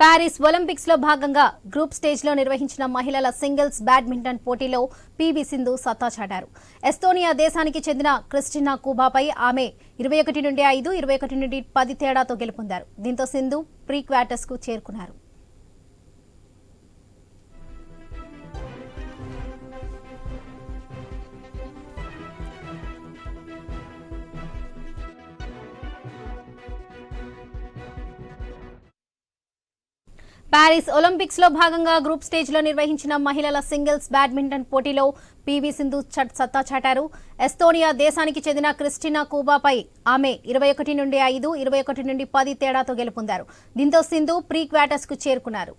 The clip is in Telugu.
ప్యారిస్ ఒలింపిక్స్లో భాగంగా గ్రూప్ స్టేజ్లో నిర్వహించిన మహిళల సింగిల్స్ బ్యాడ్మింటన్ పోటీలో పీవీ సింధు సత్తా చాటారు. ఎస్తోనియా దేశానికి చెందిన క్రిస్టినా కూబాపై ఆమె ఇరవై ఒకటి నుండి ఐదు ఇరవై ఒకటి నుండి పది తేడాతో గెలుపొందారు. దీంతో సింధు ప్రీ క్వార్టర్స్కు చేరుకున్నారు. ప్యారిస్ ఒలింపిక్స్లో భాగంగా గ్రూప్ స్టేజ్లో నిర్వహించిన మహిళల సింగిల్స్ బ్యాడ్మింటన్ పోటీలో పీవీ సింధు చట్ సత్తా చాటారు. ఎస్తోనియా దేశానికి చెందిన క్రిస్టినా కూబాపై ఆమె ఇరవై ఒకటి నుండి ఐదు ఇరవై ఒకటి నుండి పది తేడాతో గెలుపొందారు. దీంతో సింధు ప్రీ క్వార్టర్స్కు చేరుకున్నారు.